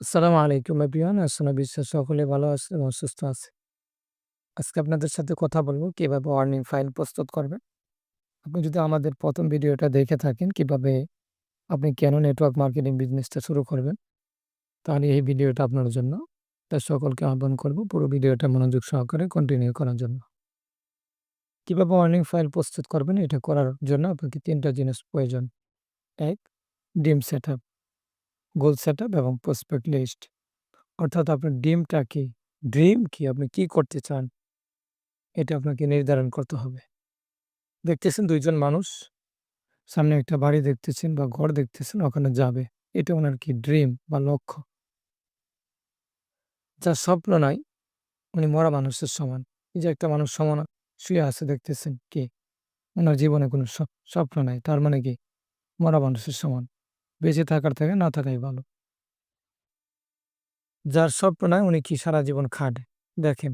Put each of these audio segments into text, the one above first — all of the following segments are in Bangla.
আসসালামু আলাইকুম এভরিওয়ান। আসলে বিশ্বাস সকলে ভালো আছে এবং সুস্থ আছে। আজকে আপনাদের সাথে কথা বলব কীভাবে অর্নিং ফাইল প্রস্তুত করবেন। আপনি যদি আমাদের প্রথম ভিডিওটা দেখে থাকেন কীভাবে আপনি কেন নেটওয়ার্ক মার্কেটিং বিজনেসটা শুরু করবেন, তাহলে এই ভিডিওটা আপনার জন্য। তাই সকলকে আহ্বান করব পুরো ভিডিওটা মনোযোগ সহকারে কন্টিনিউ করার জন্য। কীভাবে অর্নিং ফাইল প্রস্তুত করবেন এটা করার জন্য আপনাকে ৩ টা জিনিস প্রয়োজন। এক dream setup, goal set up এবং প্রসপেক্ট লিস্ট। অর্থাৎ আপনার ডিমটা কি? ড্রিম কি? আপনি কি করতে চান? এটা আপনাকে নির্ধারণ করতে হবে। দেখতেছেন দুইজন মানুষ, সামনে একটা বাড়ি দেখতেছেন বা ঘর দেখতেছেন, ওখানে যাবে। এটা ওনার কি ড্রিম বা লক্ষ্য। যার স্বপ্ন নাই, উনি মরা মানুষের সমান। এই যে একটা মানুষ সমান শুয়ে আছে দেখতেছেন কি? ওনার জীবনে কোনো স্বপ্ন নাই। তার মানে কি? মরা মানুষের সমান। বেঁচে থাকার থেকে না থাকাই ভালো। যার স্বপ্ন নাই উনি কি সারা জীবন খাটে। দেখেন,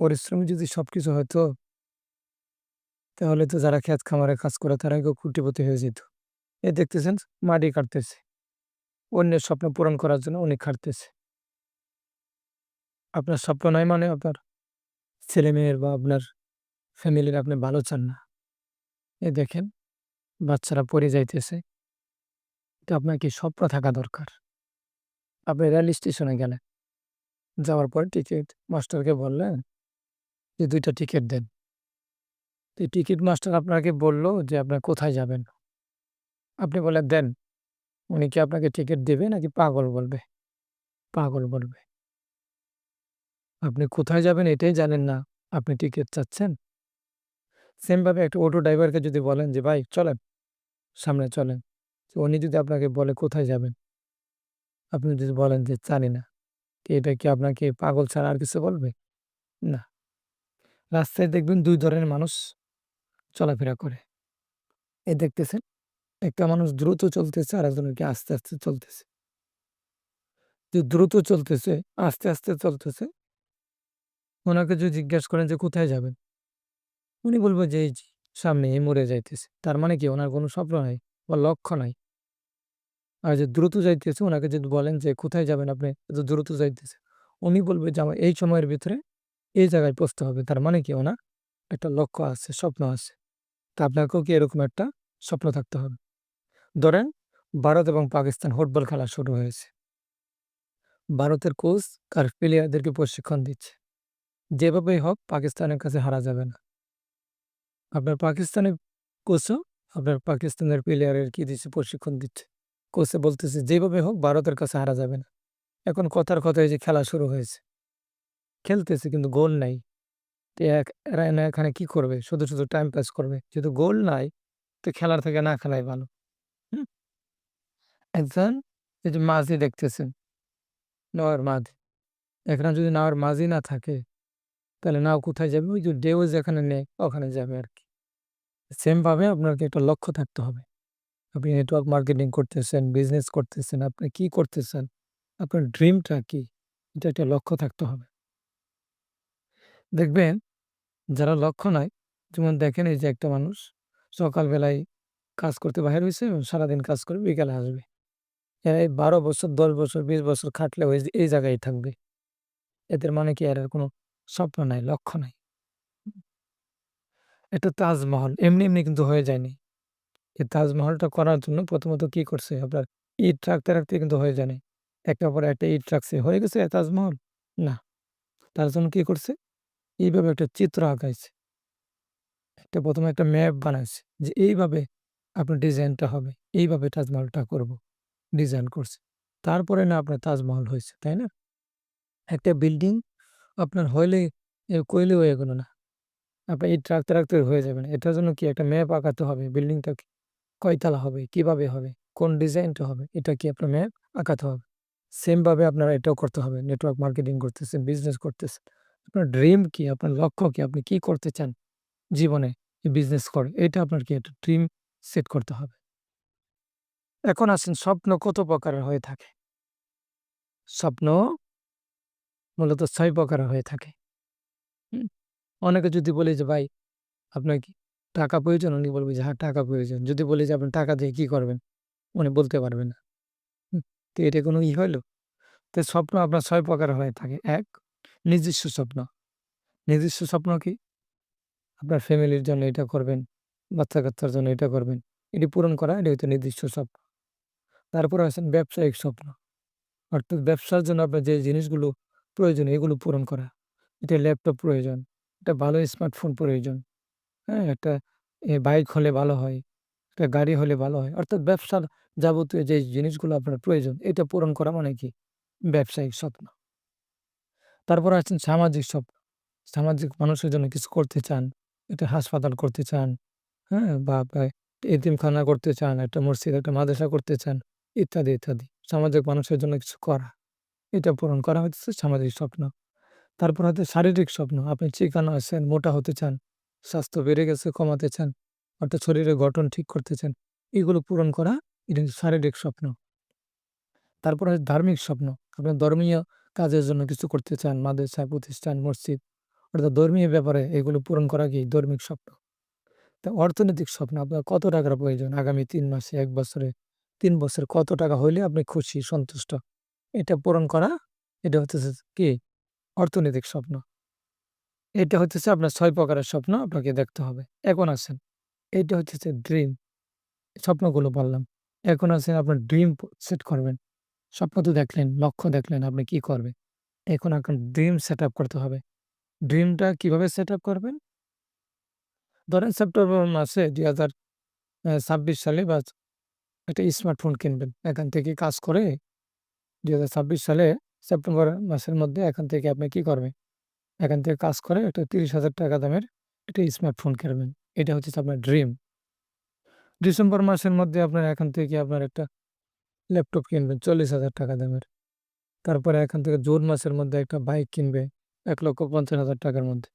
পরিশ্রমী যদি সবকিছু হতো তাহলে তো যারা ক্ষেত খামারে কাজ করে তারা কেউ কোটিপতি হয়ে যেত। এ দেখতেছেন, মাটি কাটতেছে। অন্যের স্বপ্ন পূরণ করার জন্য উনি খাটতেছে। আপনার স্বপ্ন নাই মানে আপনার ছেলে মেয়ের বা আপনার ফ্যামিলির আপনি ভালো চান না। এ দেখেন, বাচ্চারা পড়ে যাইতেছে। তো আপনার কি স্বপ্ন থাকা দরকার। আপনি রেল স্টেশনে গেলেন। যাওয়ার পরে টিকিট মাস্টারকে বললেন যে দুইটা টিকিট দেন। তো টিকিট মাস্টার আপনাকে বলল যে আপনার কোথায় যাবেন? আপনি বললেন দেন। উনি কি আপনাকে টিকিট দেবে নাকি পাগল বলবে? পাগল বলবে। আপনি কোথায় যাবেন এটাই জানেন না। আপনি টিকিট চাচ্ছেন? সেমভাবে একটা অটো ড্রাইভারকে যদি বলেন যে ভাই চলেন, সামনে চলেন। তো উনি যদি আপনাকে বলে কোথায় যাবেন? আপনি যদি বলেন যে জানি না। এটা কি আপনাকে পাগল ছাড়া আর কিছু বলবে? না। রাস্তায় দেখবেন দুই ধরনের মানুষ চলাফেরা করে। এ দেখতেছেন একটা মানুষ দ্রুত চলতেছে আর একজন কি আস্তে, আস্তে চলতেছে। যে দ্রুত চলতেছে, আস্তে, আস্তে চলতেছে ওনাকে যদি জিজ্ঞেস করেন যে কোথায় যাবেন? উনি বলবে যে সামনে এই মোড়ে যাইতেছে। তার মানে কি ওনার কোনো স্বপ্ন নাই বা লক্ষ্য নাই। আর যে দ্রুত যাইতেছে ওনাকে যদি বলেন যে কোথায় যাবেন আপনি? এত দ্রুত যাইতেছে। উনি বলবে যে আমার এই সময়ের ভিতরে এই জায়গায় পৌঁছতে হবে। তার মানে কি ওনার একটা লক্ষ্য আছে, স্বপ্ন আছে। তা আপনাকেও কি এরকম একটা স্বপ্ন থাকতে হবে। ধরেন ভারত এবং পাকিস্তান ফুটবল খেলা শুরু হয়েছে। ভারতের কোচ তার প্লেয়ারদেরকে প্রশিক্ষণ দিচ্ছে। যেভাবেই হোক পাকিস্তানের কাছে হারা যাবে না। আপনার পাকিস্তানের কোচও আপনার পাকিস্তানের প্লেয়ারের কি দিচ্ছে প্রশিক্ষণ দিচ্ছে। কোচে বলতেছে যেভাবে হোক ভারতের কাছে হারা যাবে না। এখন কথার কথা যে খেলা শুরু হয়েছে। খেলতেছে কিন্তু গোল নাই। এরা এখানে কি করবে? শুধু, শুধু টাইম পাস করবে। যেহেতু গোল নাই তো খেলার থেকে না খেলাই ভালো। একজন এই যে মাঝি দেখতেছেন। নাওয়ার মাঝি। এখানে যদি নাওয়ার মাঝি না থাকে তাহলে নাও কোথায় যাবে? ওই যে ঢেউ যেখানে নেয় ওখানে যাবে আর কি সেমভাবে আপনাকে একটা লক্ষ্য থাকতে হবে। আপনি নেটওয়ার্ক মার্কেটিং করতেছেন, বিজনেস করতেছেন, আপনি কি করতেছেন? আপনার ড্রিমটা কি? এটা একটা লক্ষ্য থাকতে হবে। দেখবেন যারা লক্ষ্য নাই, যেমন দেখেন এই যে একটা মানুষ সকালবেলায় কাজ করতে বাহির হইছে এবং সারাদিন কাজ করে বিকালে আসবে। এরা এই ১২ বছর, ১০ বছর, ২০ বছর খাটলেও এই যে এই জায়গায় থাকবে। এদের মানে কি এরা কোনো স্বপ্ন নাই, লক্ষ্য নাই। এটা তাজমহল এমনি, এমনি কিন্তু হয়ে যায়নি। এই তাজমহলটা করার জন্য প্রথমত কি করছে আপনার ইট রাখতে, রাখতে কিন্তু হয়ে যায় নাই। একটার একটা ইট রাখছে। হয়ে গেছে তাজমহল? না। তার জন্য কি করছে? এইভাবে একটা চিত্র আঁকাইছে। একটা ১ম এ একটা ম্যাপ বানাইছে যে এইভাবে আপনার ডিজাইনটা হবে। এইভাবে তাজমহলটা করব। ডিজাইন করছে। তারপরে না আপনার তাজমহল হইছে, তাই না? একটা বিল্ডিং আপনার হইলে এ কইলেও হয়ে গেল না। আপনার ইট রাখতে, রাখতে হয়ে যাবে না। এটার জন্য কি একটা ম্যাপ আঁকাতে হবে। বিল্ডিংটা কয়তলা হবে, কীভাবে হবে, কোন ডিজাইনটা হবে এটা কি আপনার ম্যাপ আঁকাতে হবে। সেম ভাবে আপনারা এটাও করতে হবে। নেটওয়ার্ক মার্কেটিং করতেছেন, বিজনেস করতেছেন। আপনার ড্রিম কি? আপনার লক্ষ্য কি? আপনি কি করতে চান জীবনে বিজনেস করে? এটা আপনার কি একটা ড্রিম সেট করতে হবে। এখন আসেন স্বপ্ন কত প্রকারের হয়ে থাকে? স্বপ্ন মূলত ছয় প্রকারের হয়ে থাকে। অনেকে যদি বলি যে ভাই আপনার কি টাকা প্রয়োজন? উনি বলবে যে হ্যাঁ, টাকা প্রয়োজন। যদি বলি যে আপনি টাকা দিয়ে কি করবেন? উনি বলতে পারবে না। তো এটা কোনো ই হইল? তো স্বপ্ন আপনার ছয় প্রকার হয়ে থাকে। এক নিজস্ব স্বপ্ন। নিজস্ব স্বপ্ন কি? আপনার ফ্যামিলির জন্য এটা করবেন, বাচ্চা-কাচ্চার জন্য এটা করবেন। এটি পূরণ করা এটা হচ্ছে নির্দিষ্ট স্বপ্ন। তারপরে আছেন ব্যবসায়িক স্বপ্ন। অর্থাৎ ব্যবসার জন্য আপনার যে জিনিসগুলো প্রয়োজন এগুলো পূরণ করা। এটা ল্যাপটপ প্রয়োজন, এটা ভালো স্মার্টফোন প্রয়োজন। হ্যাঁ? একটা এ বাইক হলে ভালো হয়, একটা গাড়ি হলে ভালো হয়। অর্থাৎ ব্যবসার যাবতীয় যে জিনিসগুলো আপনার প্রয়োজন এটা পূরণ করা মানে কি? ব্যবসায়িক স্বপ্ন। তারপর আছেন সামাজিক স্বপ্ন। সামাজিক মানুষের জন্য কিছু করতে চান। একটা হাসপাতাল করতে চান, হ্যাঁ? বা এতিমখানা করতে চান, একটা মসজিদ, একটা মাদ্রাসা করতে চান, ইত্যাদি, ইত্যাদি। সামাজিক মানুষের জন্য কিছু করা। এটা পূরণ করা হচ্ছে সামাজিক স্বপ্ন। তারপর হচ্ছে শারীরিক স্বপ্ন। আপনি চিকন আছেন, মোটা হতে চান, স্বাস্থ্য বেড়ে গেছে, কমাতে চান, অর্থাৎ শরীরের গঠন ঠিক করতে চান। এগুলো পূরণ করা এটা হচ্ছে শারীরিক স্বপ্ন। তারপর ধার্মিক স্বপ্ন। আপনি ধর্মীয় কাজের জন্য কিছু করতে চান, মাদ্রাসা, প্রতিষ্ঠান, মসজিদ অর্থাৎ ধর্মীয় ব্যাপারে এগুলো পূরণ করা কি ধার্মিক স্বপ্ন। তা অর্থনৈতিক স্বপ্ন আপনার কত টাকার প্রয়োজন? আগামী তিন মাসে, এক বছরে, তিন বছরে কত টাকা হইলে আপনি খুশি, সন্তুষ্ট? এটা পূরণ করা এটা হচ্ছে কি? অর্থনৈতিক স্বপ্ন। এটা হচ্ছে আপনার ছয় প্রকারের স্বপ্ন আপনাকে দেখতে হবে। এখন আসেন, এটা হচ্ছে ড্রিম। স্বপ্নগুলো বললাম। এখন আসেন আপনার ড্রিম সেট করবেন। স্বপ্ন তো দেখলেন, লক্ষ্য দেখলেন আপনি কি করবেন। এখন আপনার ড্রিম সেটআপ করতে হবে। ড্রিমটা কীভাবে সেটআপ করবেন? ধরেন সেপ্টেম্বর মাসে ২০২৬ সালে বা একটা স্মার্টফোন কিনবেন। এখান থেকে কাজ করে ২০২৬ সালে সেপ্টেম্বর মাসের মধ্যে এখান থেকে আপনি কি করবেন? এখান থেকে কাজ করে একটা ৳৩০,০০০ দামের একটা স্মার্টফোন কিনবেন। এটা হচ্ছে আপনার ড্রিম। ডিসেম্বর মাসের মধ্যে আপনার এখান থেকে আপনার একটা ল্যাপটপ কিনবেন ৳৪০,০০০ দামের। তারপরে এখান থেকে জুন মাসের মধ্যে একটা বাইক কিনবে এক লক্ষ পঞ্চাশ হাজার টাকার মধ্যে।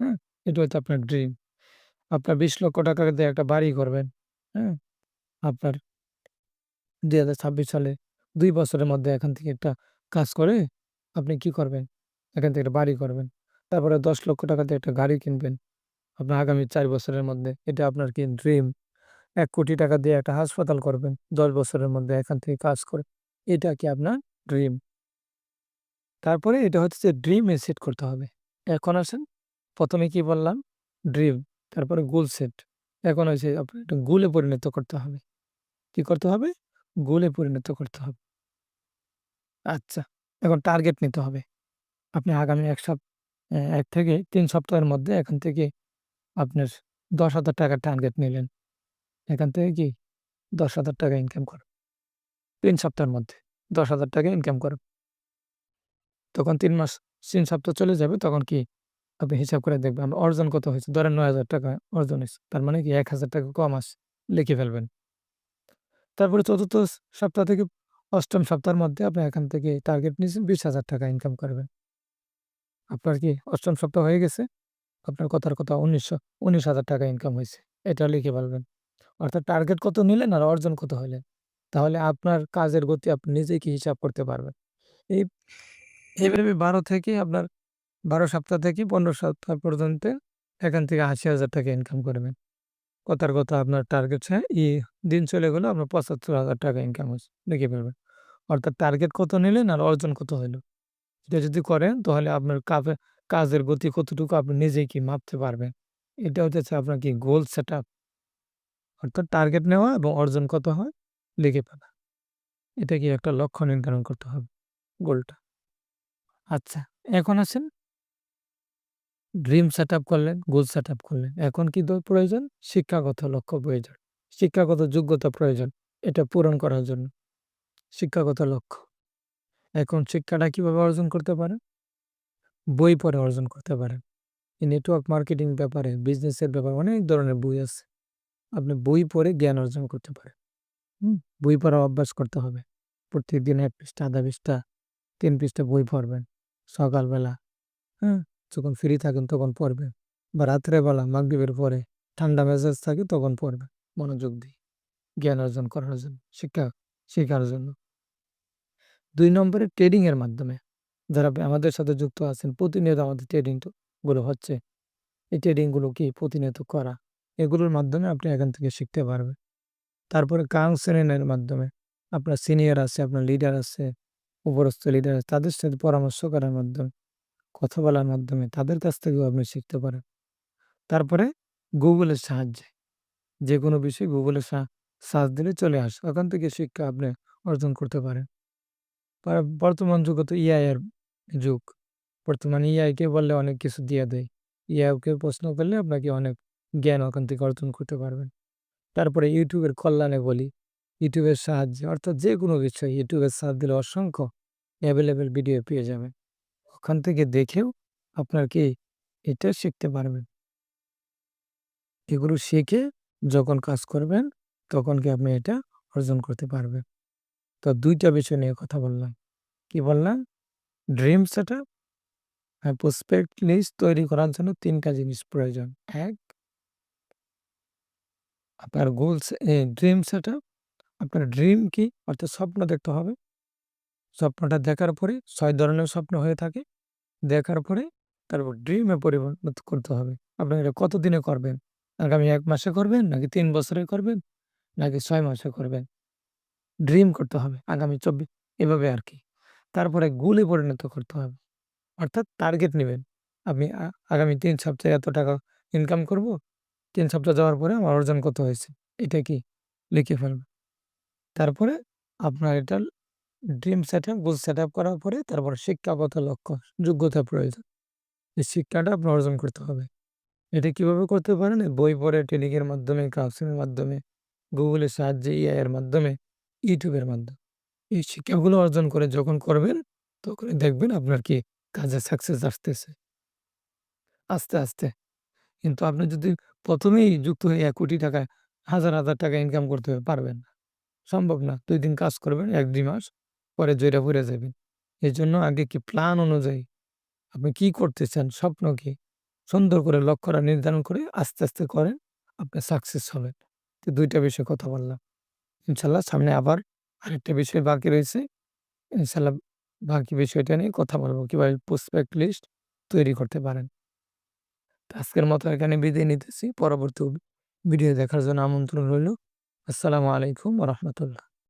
হ্যাঁ? এটা হচ্ছে আপনার ড্রিম। আপনার ৳২০,০০,০০০ দিয়ে একটা বাড়ি করবেন। হ্যাঁ? আপনার ২০২৬ সালে দুই বছরের মধ্যে এখান থেকে একটা কাজ করে আপনি কি করবেন? এখান থেকে একটা বাড়ি করবেন। তারপরে ৳১০,০০,০০০ দিয়ে একটা গাড়ি কিনবেন। আপনার আগামী চার বছরের মধ্যে। এটা আপনার কি ড্রিম। এক কোটি টাকা দিয়ে একটা হাসপাতাল করবেন ১০ বছরের মধ্যে এখান থেকে কাজ করে। এটা কি আপনার ড্রিম। তারপরে এটা হচ্ছে যে ড্রিম সেট করতে হবে। এখন আসেন প্রথমে কি বললাম? ড্রিম, তারপরে গোল সেট। এখন হচ্ছে আপনার এটা গোলে পরিণত করতে হবে। কি করতে হবে? গোলে পরিণত করতে হবে। আচ্ছা, এখন টার্গেট নিতে হবে। আপনি আগামী ১ সপ ১ থেকে ৩ সপ্তাহের মধ্যে এখান থেকে আপনার ৳১০,০০০ টার্গেট নিলেন। এখান থেকে কি ৳১০,০০০ ইনকাম করুন। ৩ সপ্তাহের মধ্যে ৳১০,০০০ ইনকাম করুন। তখন ৩ মাস ৩ সপ্তাহ চলে যাবে তখন কি আপনি হিসাব করে দেখবেন অর্জন কত হয়েছে। ধরেন ৳৯,০০০ অর্জন হইছে। তার মানে কি ৳১,০০০ কম আছে। লিখে ফেলবেন। তারপরে ৪র্থ সপ্তাহ থেকে ৮ম সপ্তাহের মধ্যে আপনি এখান থেকে টার্গেট নিয়েছেন ৳২০,০০০ ইনকাম করবেন। আপনার কি অষ্টম সপ্তাহ হয়ে গেছে? আপনার কথার কথা ১৯০০ ৳১৯,০০০ ইনকাম হইছে। এটা লিখে পারবেন অর্থাৎ টার্গেট কত নিলেন আর অর্জন কত হইলেন। তাহলে আপনার কাজের গতি আপনি নিজেই কি হিসাব করতে পারবেন। এই এইভাবে ১২ থেকে আপনার ১২ সপ্তাহ থেকে ১৫ সপ্তাহ পর্যন্ত এখান থেকে ৳৮০,০০০ ইনকাম করবেন। কথার কথা আপনার টার্গেট হ্যাঁ, ই দিন চলে গেল আপনার ৳৭৫,০০০ ইনকাম হইছে। লিখে ফেলবেন। অর্থাৎ টার্গেট কত নিলেন আর অর্জন কত হইল। এটা যদি করেন তাহলে আপনার কাপে কাজের গতি কতটুকু আপনি নিজেই কি মাপতে পারবেন। এটা হচ্ছে আপনার কি গোল সেটআপ। অর্থাৎ টার্গেট নেওয়া এবং অর্জন কত হয় লিখে ফেলা। এটা কি একটা লক্ষ্য নির্ধারণ করতে হবে গোলটা। আচ্ছা, এখন আসেন ড্রিম সেটআপ করলেন, গোল সেটআপ করলেন। এখন কি প্রয়োজন? শিক্ষাগত লক্ষ্য প্রয়োজন। শিক্ষাগত যোগ্যতা প্রয়োজন। এটা পূরণ করার জন্য। শিক্ষাগত লক্ষ্য। এখন শিক্ষাটা কীভাবে অর্জন করতে পারেন? বই পড়ে অর্জন করতে পারেন। এই নেটওয়ার্ক মার্কেটিং ব্যাপারে, বিজনেসের ব্যাপারে অনেক ধরনের বই আছে। আপনি বই পড়ে জ্ঞান অর্জন করতে পারেন। বই পড়া অভ্যাস করতে হবে। প্রত্যেকদিন এক পৃষ্ঠা, আধা পৃষ্ঠা, তিন পৃষ্ঠা বই পড়বেন। সকালবেলা, হ্যাঁ? যখন ফ্রি থাকেন তখন পড়বেন। বা রাত্রে বেলা মাগরিবের পরে ঠান্ডা মেজাজ থাকে তখন পড়বেন মনোযোগ দিয়ে। জ্ঞান অর্জন করার জন্য, শিক্ষা শেখার জন্য। ২ নম্বরে ট্রেডিং এর মাধ্যমে। যারা আমাদের সাথে যুক্ত আছেন প্রতিনিয়ত আমাদের ট্রেডিংগুলো হচ্ছে। এই ট্রেডিংগুলো কি প্রতিনিয়ত করা। এগুলোর মাধ্যমে আপনি এখান থেকে শিখতে পারবেন। তারপরে কাউন্সেলিং এর মাধ্যমে। আপনার সিনিয়র আছে, আপনার লিডার আছে, উপরস্থ লিডার আছে তাদের সাথে পরামর্শ করার মাধ্যমে, কথা বলার মাধ্যমে তাদের কাছ থেকেও আপনি শিখতে পারেন। তারপরে গুগলের সাহায্যে যেকোনো বিষয় গুগলে সার্চ দিলে চলে আসে। ওখান থেকে শিক্ষা আপনি অর্জন করতে পারেন। বর্তমান যুগে তো এআই এর যুগ। বর্তমানে এআইকে বললে অনেক কিছু দিয়ে দেয়। এআইকে প্রশ্ন করলে আপনাকে অনেক জ্ঞান ওখান থেকে অর্জন করতে পারবেন। তারপরে ইউটিউবের কল্যাণে বলি, ইউটিউবের সাহায্যে অর্থাৎ যেকোনো বিষয় ইউটিউবের সাহায্য দিলে অসংখ্য অ্যাভেলেবেল ভিডিও পেয়ে যাবেন। ওখান থেকে দেখেও আপনার কি এটা শিখতে পারবেন। এগুলো শিখে যখন কাজ করবেন তখন কি আপনি এটা অর্জন করতে পারবেন। তো দুইটা বিষয় নিয়ে কথা বললাম। কি বললাম? ড্রিম সেটআপ আর প্রসপেক্ট লিস্ট তৈরি করার জন্য তিনটা জিনিস প্রয়োজন। এক, আপনার গোলস ড্রিম সেটআপ আপনার ড্রিম কি? অর্থাৎ স্বপ্ন দেখতে হবে। স্বপ্নটা দেখার পরে ছয় ধরনের স্বপ্ন হয়ে থাকে। দেখার পরে তারপর ড্রিমে পরিবর্তন করতে হবে। আপনি এটা কতদিনে করবেন? আগামী এক মাসে করবেন নাকি তিন বছরে করবেন নাকি ছয় মাসে করবেন? ড্রিম করতে হবে আগামী ২৪ এভাবে আর কি তারপরে গোলে পরিণত করতে হবে। অর্থাৎ টার্গেট নেবেন আপনি আগামী তিন সপ্তাহে এত টাকা ইনকাম করব। তিন সপ্তাহ যাওয়ার পরে আমার অর্জন কত হয়েছে? এটা কি লিখে ফেলবেন। তারপরে আপনার এটা dream setup, goal set up করার পরে তারপরে শিক্ষাগত লক্ষ্য, যোগ্যতা প্রয়োজন। এই শিক্ষাটা আপনার অর্জন করতে হবে। এটা কীভাবে করতে পারেন? বই পড়ে, এর মাধ্যমে, কাউন্সেলিং এর মাধ্যমে, গুগলের সাহায্যে, এআই এর মাধ্যমে, ইউটিউবের মাধ্যমে। এই শিক্ষাগুলো অর্জন করে যখন করবেন তখনই দেখবেন আপনার কি কাজে সাকসেস আসতেছে। আস্তে, আস্তে। কিন্তু আপনি যদি ১ম এই যুক্ত হয়ে ১ কোটি টাকা হাজার, হাজার টাকা ইনকাম করতে পারবেন না। সম্ভব না। ২ দিন কাজ করবেন ১-২ মাস পরে জইরা পইড়া যাবেন। এজন্য আগে কি প্ল্যান অনুযায়ী আপনি কি করতে চান, স্বপ্ন কি? সুন্দর করে লক্ষ্যটা নির্ধারণ করে আস্তে, আস্তে করেন, আপনি সাকসেস হবেন। তো ২ টা বিষয়ে কথা বললাম। ইনশাআল্লাহ সামনে আবার আরেকটা বিষয় বাকি রয়েছে। ইনশাল্লাহ বাকি বিষয়টা নিয়ে কথা বলব কীভাবে প্রসপেক্ট লিস্ট তৈরি করতে পারেন। তো আজকের মতো এখানে বিদায় নিতেছি। পরবর্তী ভিডিও দেখার জন্য আমন্ত্রণ রইল। আসসালামু আলাইকুম রাহমাতুল্লাহ।